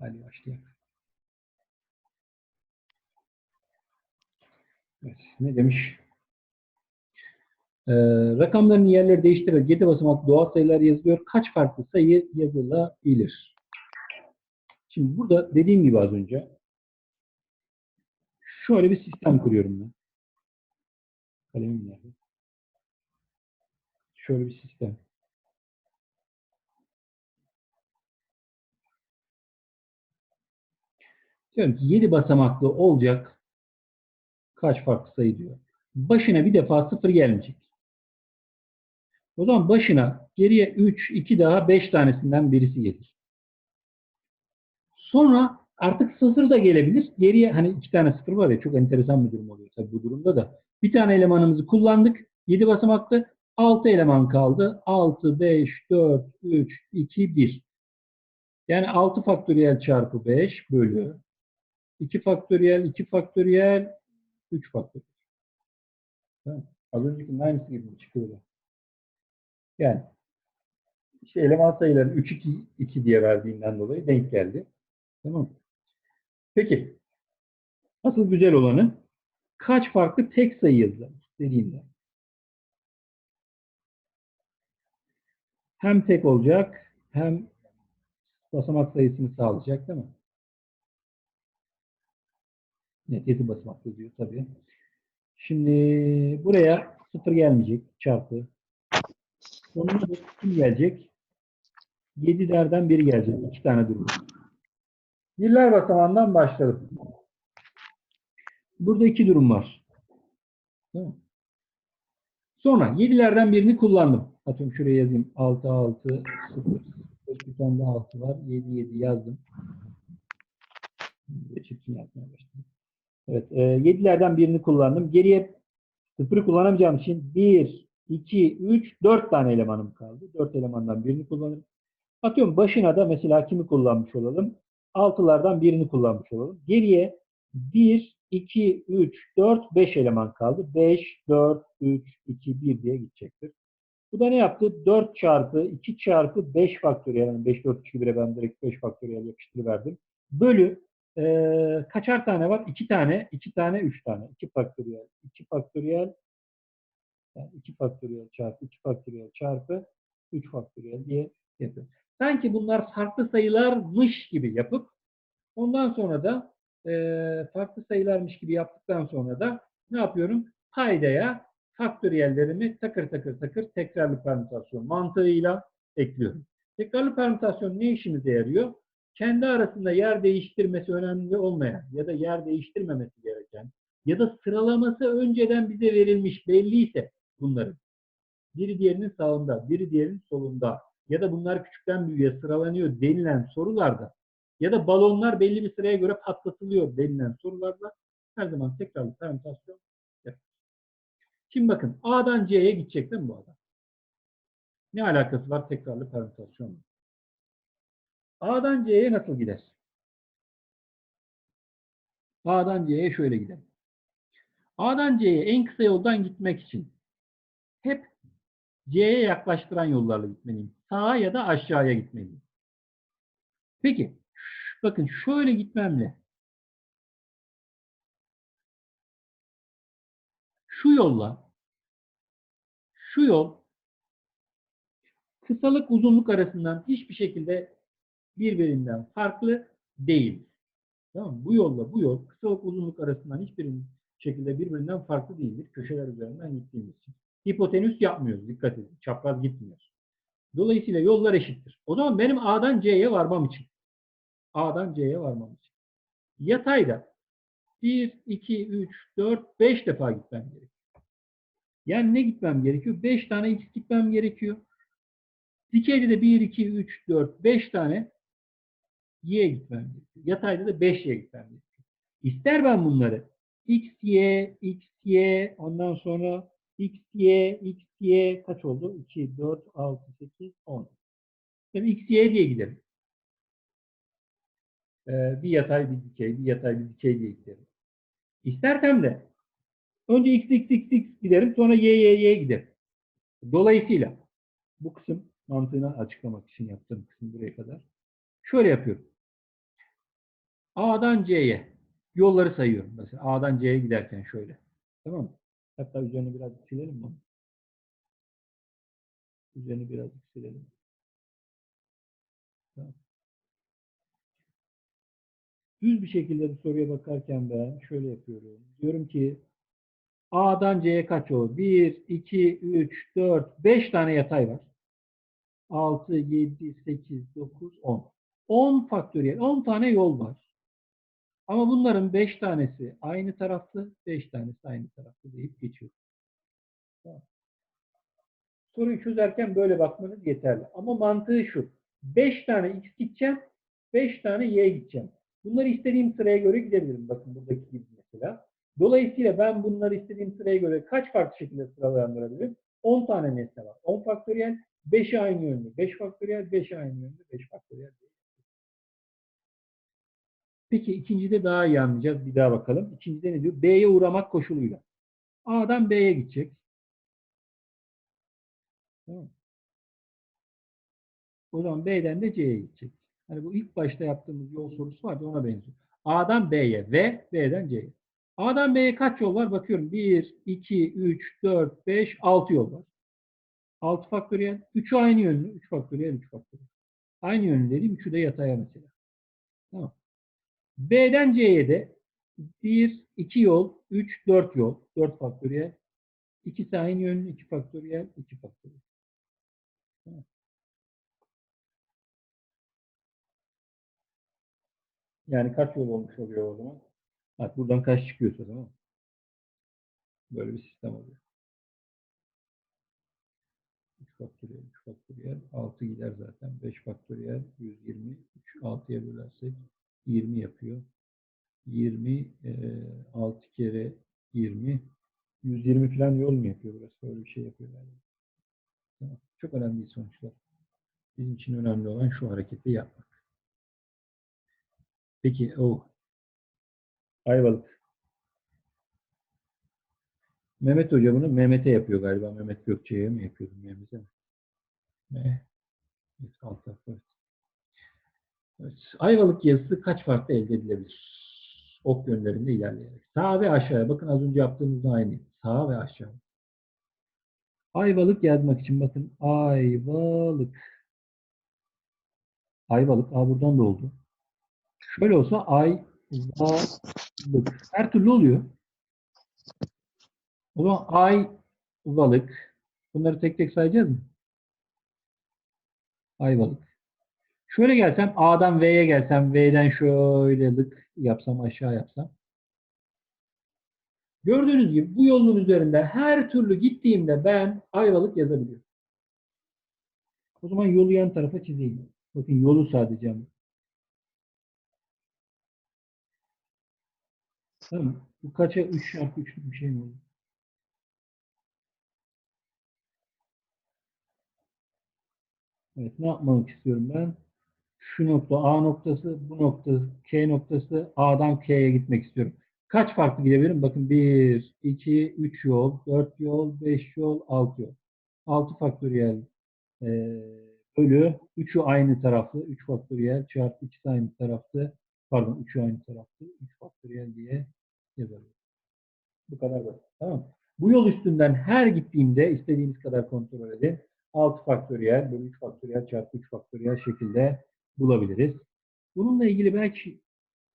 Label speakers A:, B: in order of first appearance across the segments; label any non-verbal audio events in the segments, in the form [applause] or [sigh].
A: Hadi başlayalım. Evet, ne demiş? Ee, rakamların yerleri değiştirerek 7 basamaklı doğal sayılar yazılıyor. Kaç farklı sayı yazılabilir? Şimdi burada dediğim gibi az önce şöyle bir sistem kuruyorum ben. Kalemim nerede? Şöyle bir sistem. Diyorum ki 7 basamaklı olacak kaç farklı sayı diyor. Başına bir defa sıfır gelmeyecek. O zaman başına geriye 3, 2 daha 5 tanesinden birisi gelir. Sonra artık sıfır da gelebilir. Geriye hani iki tane sıfır var ya çok enteresan bir durum oluyor tabii bu durumda da. Bir tane elemanımızı kullandık. 7 basamaklı 6 eleman kaldı. 6, 5, 4, 3, 2, 1. Yani 6 faktöriyel çarpı 5 bölü 2 faktöriyel, 2 faktöriyel, 3 faktöriyel. Tamam. Az öncekinin aynısı gibi çıkıyor. Yani işte eleman sayılarını 3, 2, 2 diye verdiğinden dolayı denk geldi. Tamam mı? Peki. Asıl güzel olanı kaç farklı tek sayı yazılır dediğimde. Hem tek olacak hem basamak sayısını sağlayacak değil mi? Evet, 7 basamaklı diyor tabii. Şimdi buraya 0 gelmeyecek çarpı. Sonuna da kim gelecek? 7'lerden biri gelecek. İki tane durum. Birler basamağından başladım. Burada iki durum var. Mi? Sonra 7'lerden birini kullandım. Atıyorum şuraya yazayım. 6, 6, 0, bir tane daha 6 var. 7, 7 yazdım. Çirkin yazmaya başladım. Evet, e, 7'lerden birini kullandım. Geriye 0'ı kullanamayacağım için 1, 2, 3, 4 tane elemanım kaldı. 4 elemandan birini kullanırım. Atıyorum başına da mesela kimi kullanmış olalım? 6'lardan birini kullanmış olalım. Geriye 1, 2, 3, 4, 5 eleman kaldı. 5, 4, 3, 2, 1 diye gidecektir. Bu da ne yaptı? 4 çarpı 2 çarpı 5 faktöriyel. Yani 5, 4, 2, 1'e ben direkt 5 faktöriyel yapıştırıverdim. Bölü ee, kaçar tane var? 2 tane, 2 tane, 3 tane. 2 faktöriyel, 2 faktöriyel, yani 2 faktöriyel çarpı 2 faktöriyel çarpı 3 faktöriyel diye yapıyor. Sanki bunlar farklı sayılarmış gibi yapıp ondan sonra da e, farklı sayılarmış gibi yaptıktan sonra da ne yapıyorum? Paydaya faktöriyellerimi takır takır takır tekrarlı permütasyon mantığıyla ekliyorum. Tekrarlı permütasyon ne işimize yarıyor? Kendi arasında yer değiştirmesi önemli olmayan ya da yer değiştirmemesi gereken ya da sıralaması önceden bize verilmiş belliyse bunların biri diğerinin sağında, biri diğerinin solunda ya da bunlar küçükten büyüğe sıralanıyor denilen sorularda ya da balonlar belli bir sıraya göre patlatılıyor denilen sorularda her zaman tekrarlı permütasyon yapılır. Şimdi bakın A'dan C'ye gidecek değil mi bu adam? Ne alakası var tekrarlı permütasyonla? A'dan C'ye nasıl gider? A'dan C'ye şöyle gider. A'dan C'ye en kısa yoldan gitmek için hep C'ye yaklaştıran yollarla gitmeliyim. Sağa ya da aşağıya gitmeliyim. Peki, bakın şöyle gitmemle şu yolla şu yol kısalık uzunluk arasından hiçbir şekilde birbirinden farklı değil. Tamam mı? Bu yolla bu yol kısalık uzunluk arasından hiçbir şekilde birbirinden farklı değildir. Köşeler üzerinden gittiğimiz için. Hipotenüs yapmıyoruz. Dikkat edin. Çapraz gitmiyor. Dolayısıyla yollar eşittir. O zaman benim A'dan C'ye varmam için A'dan C'ye varmam için yatayda 1, 2, 3, 4, 5 defa gitmem gerekiyor. Yani ne gitmem gerekiyor? 5 tane x gitmem gerekiyor. Dikeyde de 1, 2, 3, 4, 5 tane y'ye gitmem gerekiyor. Yatayda da 5y'ye gitmem gerekiyor. İster ben bunları x, y, x, y, ondan sonra x, y, x, y kaç oldu? 2, 4, 6, 8, 10. Yani x, y diye giderim. Ee, bir yatay, bir dikey, bir yatay, bir dikey diye giderim. İstersem de önce x, x, x, x giderim, sonra y, y, y giderim. Dolayısıyla bu kısım mantığını açıklamak için yaptığım kısım buraya kadar. Şöyle yapıyorum. A'dan C'ye yolları sayıyorum. Mesela A'dan C'ye giderken şöyle. Tamam mı? Hatta üzerini biraz silelim mi? Üzerini biraz silelim. Düz bir şekilde bu soruya bakarken ben şöyle yapıyorum. Diyorum ki A'dan C'ye kaç yol? 1, 2, 3, 4, 5 tane yatay var. 6, 7, 8, 9, 10. 10 faktöriyel, 10 tane yol var. Ama bunların 5 tanesi aynı taraflı, 5 tanesi aynı taraflı deyip geçiyor. Soruyu çözerken böyle bakmanız yeterli. Ama mantığı şu. 5 tane x gideceğim, 5 tane y gideceğim. Bunları istediğim sıraya göre gidebilirim. Bakın buradaki gibi mesela. Dolayısıyla ben bunları istediğim sıraya göre kaç farklı şekilde sıralandırabilirim? 10 tane nesne var. 10 faktöriyel, 5 aynı yönlü, 5 faktöriyel, 5 aynı yönlü, 5 faktöriyel. Peki ikincide daha iyi anlayacağız. Bir daha bakalım. İkincide ne diyor? B'ye uğramak koşuluyla. A'dan B'ye gidecek. Tamam. O zaman B'den de C'ye gidecek. Hani bu ilk başta yaptığımız yol sorusu vardı ona benziyor. A'dan B'ye ve B'den C'ye. A'dan B'ye kaç yol var? Bakıyorum. 1, 2, 3, 4, 5, 6 yol var. 6 faktöriyel. 3'ü aynı yönlü. 3 faktöriyel, 3 faktöriyel. Aynı yönlü dediğim 3'ü de yataya mesela. Tamam. B'den C'ye de 1, 2 yol, 3, 4 yol. 4 faktöriyel. İkisi aynı yönlü, 2 faktöriyel, 2 faktöriyel. Yani kaç yol olmuş oluyor o zaman? Bak buradan kaç çıkıyorsa tamam mı? Böyle bir sistem oluyor. 3 faktöriyel, 3 faktöriyel, 6 gider zaten. 5 faktöriyel, 120. 3, 6'ya bölersek 20 yapıyor. 20, e, 6 kere 20, 120 falan yol mu yapıyor burası? Böyle bir şey yapıyor yani. Çok önemli değil sonuçlar. Bizim için önemli olan şu hareketi yapmak. Peki o Ayvalık. Mehmet Hoca bunu Mehmet'e yapıyor galiba. Mehmet Gökçe'ye mi yapıyordu Mehmet'e mi? Ne? Evet, alt taraf, Ayvalık yazısı kaç farklı elde edilebilir? Ok yönlerinde ilerleyerek. Sağ ve aşağıya. Bakın az önce yaptığımızda aynı. Sağ ve aşağı. Ayvalık yazmak için bakın. Ayvalık. Ayvalık. Aa buradan da oldu. Şöyle olsa Ayvalık. Her türlü oluyor. O zaman Ayvalık. Bunları tek tek sayacağız mı? Ayvalık. Şöyle gelsem A'dan V'ye gelsem V'den şöyle lık yapsam aşağı yapsam. Gördüğünüz gibi bu yolun üzerinde her türlü gittiğimde ben Ayvalık yazabiliyorum. O zaman yolu yan tarafa çizeyim. Bakın yolu sadece ama. Tamam. Bu kaça 3 çarpı 3'lük bir şey mi oldu? Evet, ne yapmak istiyorum ben? Şu nokta A noktası, bu nokta K noktası, A'dan K'ye gitmek istiyorum. Kaç farklı gidebilirim? Bakın 1, 2, 3 yol, 4 yol, 5 yol, 6 yol. 6 faktöriyel e, bölü 3'ü aynı taraflı, 3 faktöriyel çarpı 2'si aynı taraflı, pardon 3'ü aynı taraflı, 3 faktöriyel diye yazarım. Bu kadar basit. Tamam? Bu yol üstünden her gittiğimde istediğiniz kadar kontrol edin. 6 faktöriyel bölü 3 faktöriyel çarpı 3 faktöriyel şekilde bulabiliriz. Bununla ilgili belki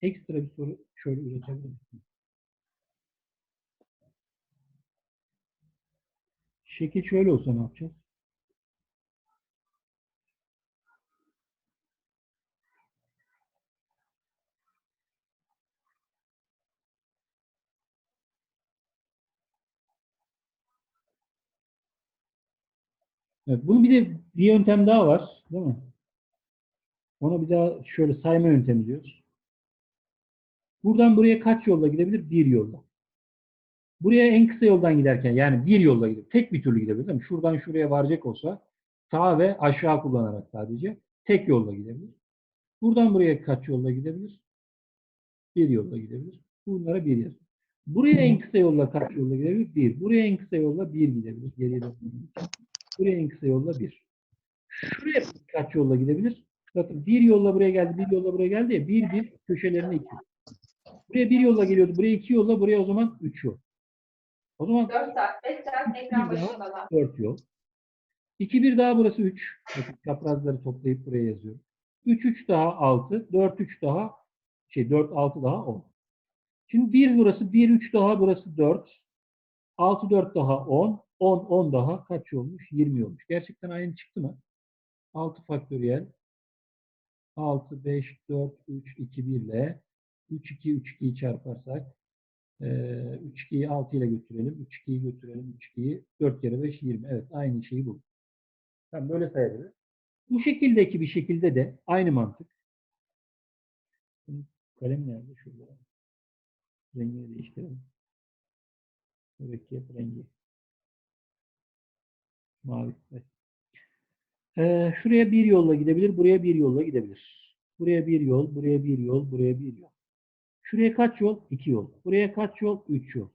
A: ekstra bir soru şöyle üretebilir misiniz? Şekil şöyle olsa ne yapacağız? Evet, bunun bir de bir yöntem daha var, değil mi? Ona bir daha şöyle sayma yöntemi diyoruz. Buradan buraya kaç yolla gidebilir? Bir yolla. Buraya en kısa yoldan giderken yani bir yolla gidebilir. Tek bir türlü gidebilir değil mi? Şuradan şuraya varacak olsa sağ ve aşağı kullanarak sadece tek yolla gidebilir. Buradan buraya kaç yolla gidebilir? Bir yolla gidebilir. Bunlara bir yazın. Buraya en kısa yolla kaç yolla gidebilir? Bir. Buraya en kısa yolla bir gidebilir. Geriye için. Buraya en kısa yolla bir. Şuraya kaç yolla gidebilir? Bakın bir yolla buraya geldi, bir yolla buraya geldi ya. Bir bir köşelerine iki. Buraya bir yolla geliyordu. Buraya iki yolla, buraya o zaman üç yol. O zaman
B: 4 saat, 5 saat ekran başındalar.
A: dört yol. İki bir daha burası üç. Bakın çaprazları toplayıp buraya yazıyorum. Üç üç daha altı. Dört üç daha şey dört altı daha on. Şimdi bir burası, bir üç daha burası dört. Altı dört daha on. On on daha kaç olmuş? Yirmi olmuş. Gerçekten aynı çıktı mı? Altı faktöriyel. 6, 5, 4, 3, 2, 1 ile 3, 2, 3, 2'yi çarparsak eee 3, 2'yi 6 ile götürelim. 3, 2'yi götürelim. 3, 2'yi 4 kere 5, 20. Evet aynı şeyi bulduk. Tamam böyle sayabiliriz. Bu şekildeki bir şekilde de aynı mantık. Kalem nerede? Şurada. Rengini değiştirelim. Mürekkep rengi. Mavi. Evet. Ee, şuraya bir yolla gidebilir, buraya bir yolla gidebilir. Buraya bir yol, buraya bir yol, buraya bir yol. Şuraya kaç yol? İki yol. Buraya kaç yol? Üç yol.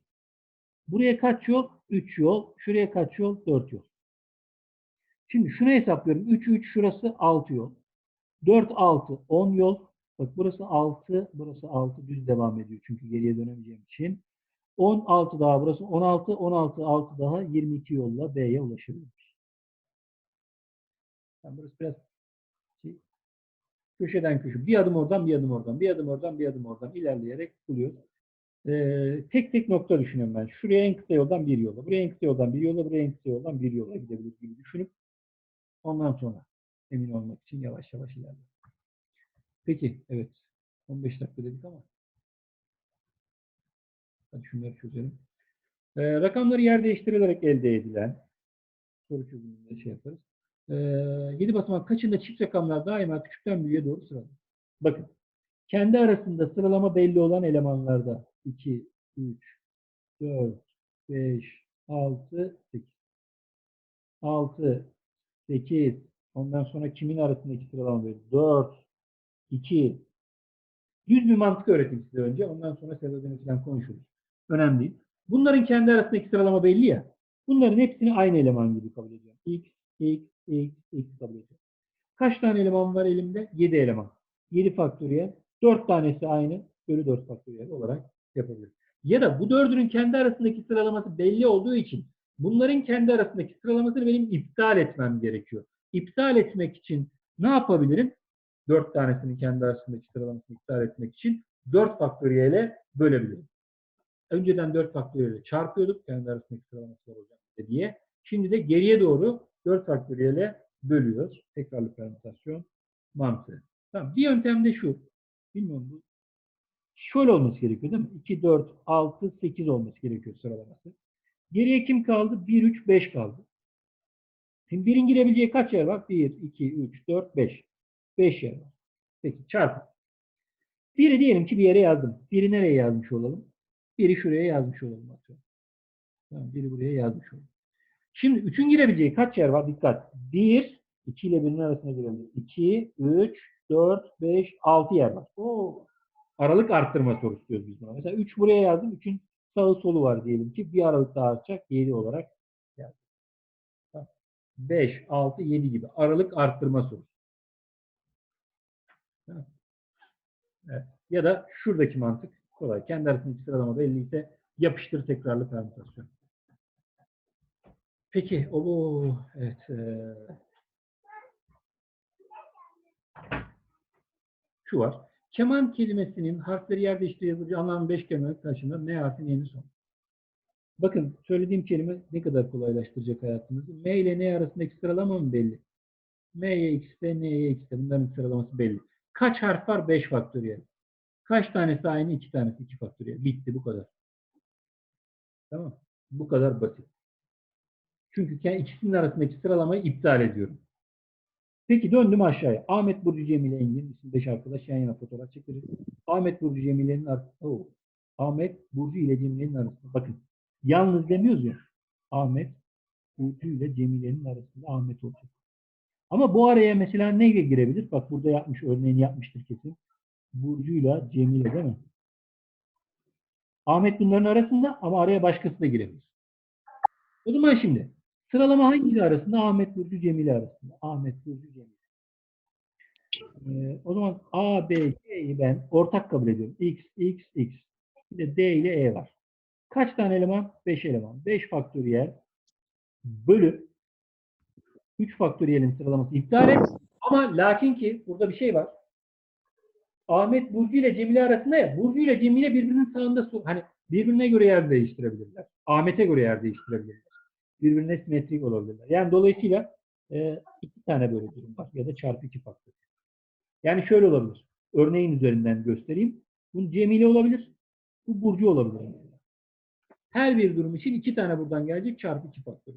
A: Buraya kaç yol? Üç yol. Şuraya kaç yol? Dört yol. Şimdi şunu hesaplıyorum. Üç, üç, şurası altı yol. Dört, altı, on yol. Bak burası altı, burası altı düz devam ediyor. Çünkü geriye dönemeyeceğim için. 16 daha burası 16, 16, 6 daha 22 yolla B'ye ulaşabiliriz. Yani burası biraz şey, köşeden köşe. Bir adım oradan, bir adım oradan, bir adım oradan, bir adım oradan ilerleyerek buluyoruz. Ee, tek tek nokta düşünüyorum ben. Şuraya en kısa yoldan bir yola, buraya en kısa yoldan bir yola, buraya en kısa yoldan bir yola gidebiliriz gibi düşünüp ondan sonra emin olmak için yavaş yavaş ilerliyoruz. Peki, evet. 15 dakika dedik ama Hadi şunları çözelim. Ee, rakamları yer değiştirilerek elde edilen soru çözümünde şey yaparız. Ee, 7 basamak kaçında çift rakamlar daima küçükten büyüğe doğru sıralanır. Bakın. Kendi arasında sıralama belli olan elemanlarda 2, 3, 4, 5, 6, 8. 6, 8, ondan sonra kimin arasındaki sıralama belli? 4, 2, Düz bir mantık öğreteyim size önce. Ondan sonra sebebini falan konuşuruz. Önemli değil. Bunların kendi arasındaki sıralama belli ya. Bunların hepsini aynı eleman gibi kabul ediyorum. X, X, X, X kabul ediyorum. Kaç tane eleman var elimde? 7 eleman. 7 faktöriyel. 4 tanesi aynı. Bölü 4 faktöriyel olarak yapabiliriz. Ya da bu dördünün kendi arasındaki sıralaması belli olduğu için bunların kendi arasındaki sıralamasını benim iptal etmem gerekiyor. İptal etmek için ne yapabilirim? 4 tanesini kendi arasındaki sıralamasını iptal etmek için 4 faktöriyele bölebilirim. Önceden 4 faktöriyele çarpıyorduk. Kendi arasındaki sıralaması hocam diye. Şimdi de geriye doğru 4 faktöriyele bölüyoruz. Tekrarlı permütasyon mantığı. Tamam. Bir yöntem de şu. Bilmiyorum bu. Şöyle olması gerekiyor değil mi? 2, 4, 6, 8 olması gerekiyor sıralaması. Geriye kim kaldı? 1, 3, 5 kaldı. Şimdi birin girebileceği kaç yer var? 1, 2, 3, 4, 5. 5 yer var. Peki çarpın. Biri diyelim ki bir yere yazdım. Biri nereye yazmış olalım? Biri şuraya yazmış olalım. Atıyorum. Tamam, biri buraya yazmış olalım. Şimdi 3'ün girebileceği kaç yer var? Dikkat. 1, 2 ile 1'in arasına girebilir. 2, 3, 4, 5, 6 yer var. Oo. Aralık arttırma sorusu diyoruz biz buna. Mesela 3 buraya yazdım. 3'ün sağı solu var diyelim ki. Bir aralık daha artacak. 7 olarak yazdım. Tamam. 5, 6, 7 gibi. Aralık arttırma sorusu. Evet. Ya da şuradaki mantık kolay. Kendi arasındaki sıralama belliyse yapıştır tekrarlı permütasyon. Peki, o evet. eee, şu var. Keman kelimesinin harfleri yer değiştiği yazıcı anlam 5 kelime karşında ne harfin yeni son. Bakın söylediğim kelime ne kadar kolaylaştıracak hayatımızı. M ile N arasındaki sıralama mı belli? M'ye X'te, N'ye X'te. Bunların sıralaması belli. Kaç harf var? 5 faktöriyel. Kaç tanesi aynı? 2 tanesi 2 faktöriyel. Bitti bu kadar. Tamam. Bu kadar basit. Çünkü ikisinin arasındaki sıralamayı iptal ediyorum. Peki döndüm aşağıya. Ahmet Burcu Cemile Engin isim 5 arkadaş yan yana fotoğraf çekeriz. Ahmet Burcu Cemile'nin arasında o. Ahmet Burcu ile Cemile'nin arasında. Bakın yalnız demiyoruz ya. Ahmet Burcu ile Cemile'nin arasında Ahmet olacak. Ama bu araya mesela ne girebilir? Bak burada yapmış, örneğini yapmıştır kesin. Burcu'yla Cemile değil mi? Ahmet bunların arasında ama araya başkası da girebilir. O zaman şimdi sıralama hangisi arasında? Ahmet Burcu Cemile arasında. Ahmet Burcu Cemile. Ee, o zaman A, B, C'yi ben ortak kabul ediyorum. X, X, X. Bir de D ile E var. Kaç tane eleman? 5 eleman. 5 faktöriyel bölü 3 faktöriyelin sıralaması iptal et. Ama lakin ki burada bir şey var. Ahmet Burcu ile Cemile arasında ya. Burcu ile Cemile birbirinin sağında hani birbirine göre yer değiştirebilirler. Ahmet'e göre yer değiştirebilirler. Birbirine simetrik olabilirler. Yani dolayısıyla e, iki tane böyle durum var. Ya da çarpı iki faktör. Yani şöyle olabilir. Örneğin üzerinden göstereyim. Bu Cemile olabilir. Bu Burcu olabilir. Her bir durum için iki tane buradan gelecek çarpı iki faktör.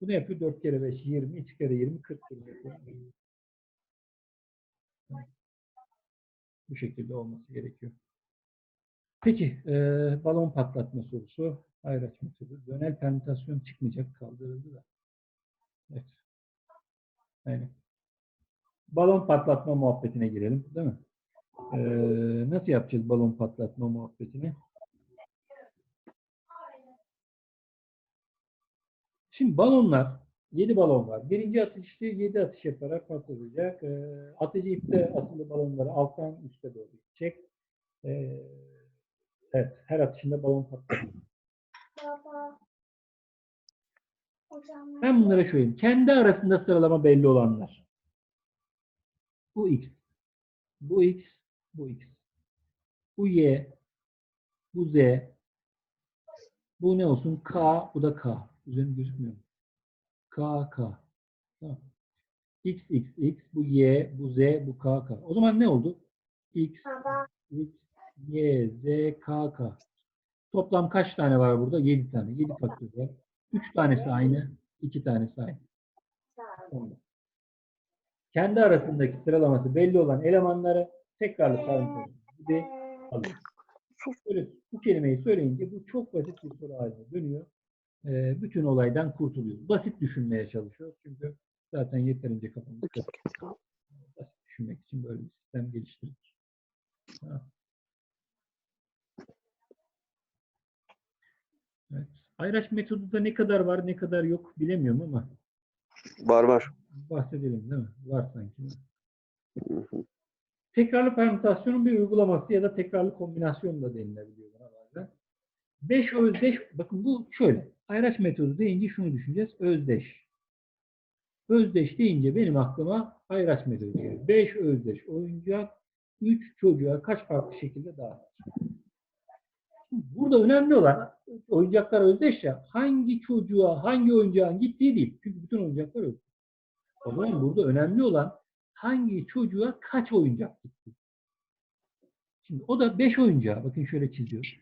A: Bu ne yapıyor? 4 kere 5, 20, 2 kere 20, 40 yapıyor. Bu şekilde olması gerekiyor. Peki, e, balon patlatma sorusu. Ayraç metodu. Dönel permütasyon çıkmayacak, kaldırıldı da. Evet. Aynen. Balon patlatma muhabbetine girelim, değil mi? E, nasıl yapacağız balon patlatma muhabbetini? Şimdi balonlar, 7 balon var. Birinci atışta 7 atış yaparak patlatacak. E, atıcı ipte asılı balonları alttan üste doğru gidecek. E, evet, her atışında balon patlatacak. Ben bunlara söyleyeyim. Kendi arasında sıralama belli olanlar. Bu X. Bu X. Bu X. Bu Y. Bu Z. Bu ne olsun? K. Bu da K. Üzerinde gözükmüyor. K, K. Tamam. X, X, X. Bu Y. Bu Z. Bu K, K. O zaman ne oldu? X,
B: Baba.
A: X, Y, Z, K, K. Toplam kaç tane var burada? 7 tane. 7 faktöriyel. 3 tanesi aynı, 2 tanesi aynı. Tamam. Kendi arasındaki sıralaması belli olan elemanları tekrarlı parantez gibi alıyoruz. Böyle bu kelimeyi söyleyince bu çok basit bir soru haline dönüyor. Ee, bütün olaydan kurtuluyoruz. Basit düşünmeye çalışıyoruz. Çünkü zaten yeterince kafamız basit düşünmek için böyle bir sistem geliştirdik. Ha. Evet. Ayraç metodu ne kadar var ne kadar yok bilemiyorum ama
C: Var var.
A: bahsedelim değil mi? Var sanki.
C: Hı hı.
A: Tekrarlı permütasyonun bir uygulaması ya da tekrarlı kombinasyon da denilebiliyor buna bazen. 5 özdeş, bakın bu şöyle. Ayraç metodu deyince şunu düşüneceğiz. Özdeş. Özdeş deyince benim aklıma ayraç metodu geliyor. 5 özdeş oyuncak 3 çocuğa kaç farklı şekilde dağıtır? Burada önemli olan oyuncaklar özdeş ya hangi çocuğa hangi oyuncağın gittiği değil. Çünkü bütün oyuncaklar özdeş. O zaman burada önemli olan hangi çocuğa kaç oyuncak gitti. Şimdi o da 5 oyuncağı. Bakın şöyle çiziyor.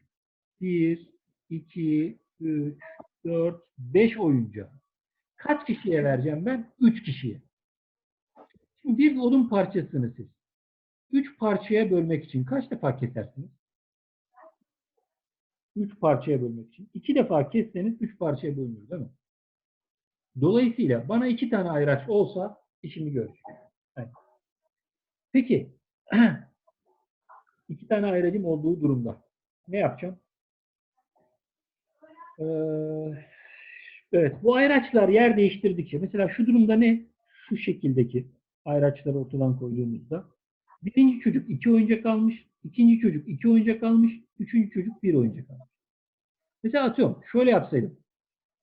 A: 1, 2, 3, 4, 5 oyuncağı. Kaç kişiye vereceğim ben? 3 kişiye. Şimdi bir odun parçasını siz 3 parçaya bölmek için kaç defa kesersiniz? 3 parçaya bölmek için. 2 defa kesseniz 3 parçaya bölünür değil mi? Dolayısıyla bana 2 tane ayraç olsa işimi görür. Peki [clears throat] iki tane ayracım olduğu durumda ne yapacağım? Ee, evet bu ayraçlar yer değiştirdikçe mesela şu durumda ne? Şu şekildeki ayraçları ortadan koyduğumuzda birinci çocuk iki oyuncak almış, ikinci çocuk iki oyuncak almış, üçüncü çocuk bir oyuncak almış. Mesela atıyorum şöyle yapsaydım.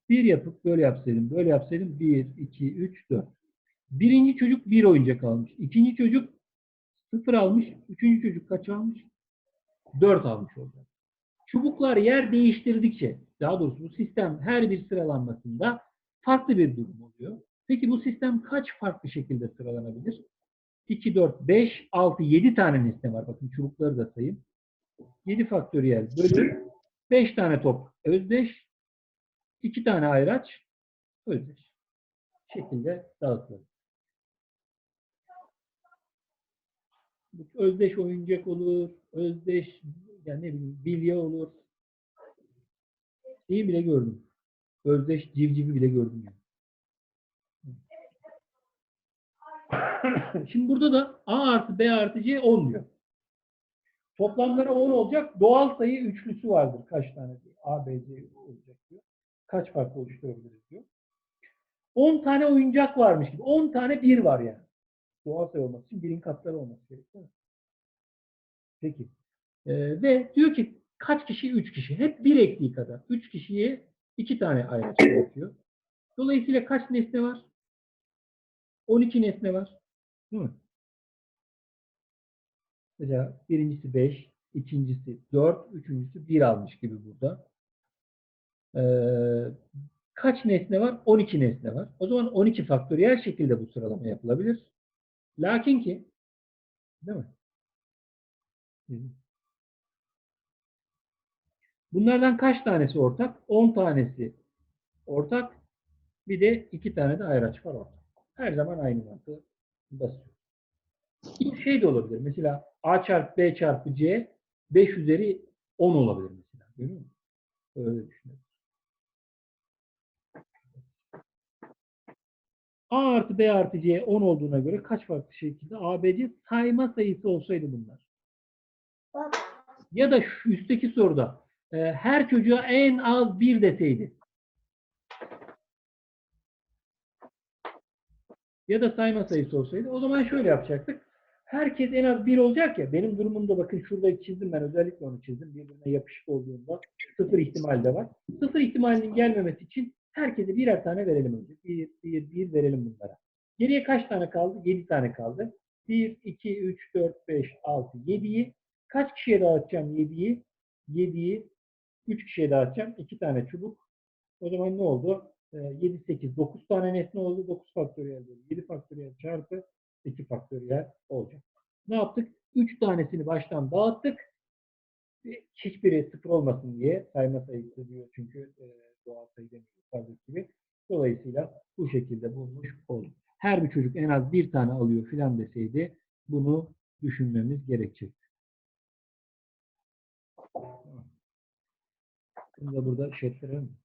A: Bir yapıp böyle yapsaydım, böyle yapsaydım. Bir, iki, üç, dört. Birinci çocuk bir oyuncak almış. İkinci çocuk sıfır almış. Üçüncü çocuk kaç almış? Dört almış olacak. Çubuklar yer değiştirdikçe, daha doğrusu bu sistem her bir sıralanmasında farklı bir durum oluyor. Peki bu sistem kaç farklı şekilde sıralanabilir? 2, 4, 5, 6, 7 tane nesne var. Bakın çubukları da sayayım. 7 faktöriyel bölü 5 tane top özdeş, 2 tane ayraç özdeş. şekilde dağıtılır. Özdeş oyuncak olur, özdeş yani ne bileyim bilye olur. İyi bile gördüm. Özdeş civcivi bile gördüm yani. [laughs] Şimdi burada da A artı B artı C 10 diyor. Toplamları 10 olacak. Doğal sayı üçlüsü vardır. Kaç tane diyor. A, B, C olacak diyor. Kaç farklı oluşturabiliriz diyor. 10 tane oyuncak varmış gibi. 10 tane bir var yani. Doğal sayı olması için birin katları olması gerekiyor. Peki. Ee, ve diyor ki kaç kişi? Üç kişi. Hep bir ekliği kadar. Üç kişiye iki tane ayraç gerekiyor. Dolayısıyla kaç nesne var? 12 nesne var. Değil mi? Mesela birincisi 5, ikincisi 4, üçüncüsü 1 almış gibi burada. Ee, kaç nesne var? 12 nesne var. O zaman 12 faktöriyel şekilde bu sıralama yapılabilir. Lakin ki değil mi? Bunlardan kaç tanesi ortak? 10 tanesi ortak. Bir de 2 tane de ayraç var ortak. Her zaman aynı mantığı basıyor. Bir şey de olabilir. Mesela A çarpı B çarpı C 5 üzeri 10 olabilir mesela. Görüyor musun? Öyle düşünüyorum. A artı B artı C 10 olduğuna göre kaç farklı şekilde A, B, C sayma sayısı olsaydı bunlar? Ya da şu üstteki soruda e, her çocuğa en az bir deseydi. Ya da sayma sayısı olsaydı. O zaman şöyle yapacaktık. Herkes en az bir olacak ya. Benim durumumda bakın şurada çizdim ben özellikle onu çizdim. Birbirine yapışık olduğunda sıfır ihtimal de var. Sıfır ihtimalinin gelmemesi için herkese birer tane verelim önce. Bir, bir, bir verelim bunlara. Geriye kaç tane kaldı? Yedi tane kaldı. Bir, iki, üç, dört, beş, altı, yediyi Kaç kişiye dağıtacağım 7'yi? 7'yi 3 kişiye dağıtacağım. 2 tane çubuk. O zaman ne oldu? Ee, 7, 8, 9 tane nesne oldu. 9 faktöriyel bölü 7 faktöriyel çarpı 2 faktöriyel olacak. Ne yaptık? 3 tanesini baştan dağıttık. Hiçbiri sıfır olmasın diye sayma sayısı diyor çünkü e, doğal sayı demiyor gibi. Dolayısıyla bu şekilde bulmuş olduk. Her bir çocuk en az bir tane alıyor filan deseydi bunu düşünmemiz gerekecek. Bunu da burada şey ettirelim?